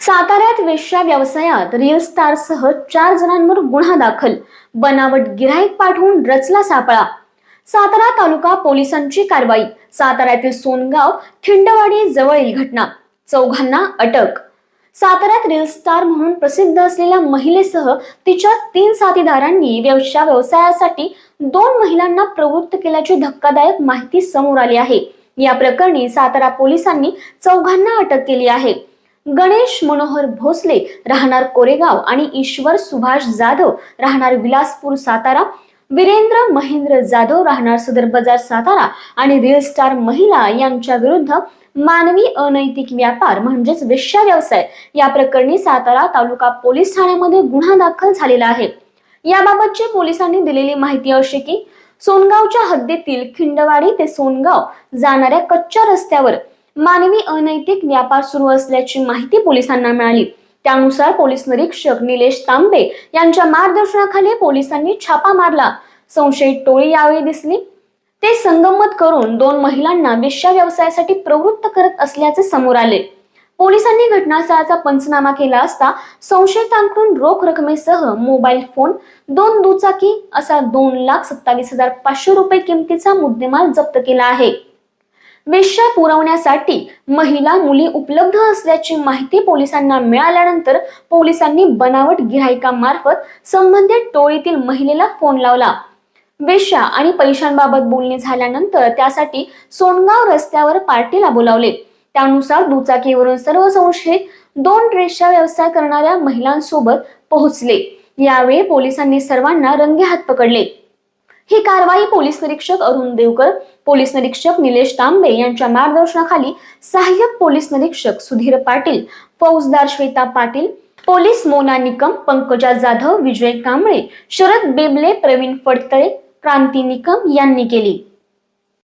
साताऱ्यात वेश्या व्यवसायात रील स्टारसह चार जणांवर गुन्हा दाखल. बनावट गिराईक पाठवून रचला सापळा. सातारा तालुका पोलिसांची कारवाई. साताऱ्यातील सोनगाव खिंडवाडी जवळील घटना. चौघांना अटक. साताऱ्यात रिअल स्टार म्हणून प्रसिद्ध असलेल्या महिलेसह तिच्या तीन साथीदारांनी व्यवसाय व्यवसायासाठी दोन महिलांना प्रवृत्त केल्याची धक्कादायक माहिती समोर आली आहे. या प्रकरणी सातारा पोलिसांनी चौघांना अटक केली आहे. गणेश मनोहर भोसले राहणार कोरेगाव आणि ईश्वर सुभाष जाधव राहणार विलासपूर सातारा वीरेंद्र महेंद्र जाधव राहणार सदर बाजार सातारा आणि रिअल स्टार महिला यांच्या विरुद्ध मानवी अनैतिक व्यापार म्हणजेच वेश्या व्यवसाय या प्रकरणी सातारा तालुका पोलीस ठाण्यामध्ये गुन्हा दाखल झालेला आहे. याबाबतची पोलिसांनी दिलेली माहिती अशी की सोनगावच्या हद्दीतील खिंडवाडी ते सोनगाव जाणाऱ्या कच्च्या रस्त्यावर मानवी अनैतिक व्यापार सुरू असल्याची माहिती पोलिसांना मिळाली. त्यानुसार पोलीस निरीक्षक निलेश तांबे यांच्या मार्गदर्शनाखाली पोलिसांनी छापा मारला. संशयित टोळी यावेळी दिसली. ते संगमत करून दोन महिलांना विश्वा व्यवसायासाठी प्रवृत्त करत असल्याचे समोर आले. पोलिसांनी घटनास्थळाचा पंचनामा केला असता संशयितांकडून रोख रकमेसह मोबाईल फोन दोन दुचाकी असा दोन लाख सत्तावीस हजार पाचशे रुपये किमतीचा मुद्देमाल जप्त केला आहे. वेश्या पुरवण्यासाठी महिला मुली उपलब्ध असल्याची माहिती पोलिसांना मिळाल्यानंतर पोलिसांनी बनावट गिरायकामार्फत संबंधित टोळीतील महिलेला फोन लावला. वेश्या आणि पैशांबाबत बोलणे झाल्यानंतर त्यासाठी सोनगाव रस्त्यावर पार्टीला बोलावले. त्यानुसार दुचाकीवरून सर्व संशयित दोन ड्रेसचा व्यवसाय करणाऱ्या महिलांसोबत पोहोचले. यावेळी पोलिसांनी सर्वांना रंगेहात पकडले. ही कारवाई पोलीस निरीक्षक अरुण देवकर पोलीस निरीक्षक निलेश तांबे यांच्या मार्गदर्शनाखाली सहाय्यक पोलीस निरीक्षक सुधीर पाटील फौजदार श्वेता पाटील पोलीस मोना निकम पंकजा जाधव विजय कांबळे शरद बेबले प्रवीण फडतळे क्रांती निकम यांनी केली.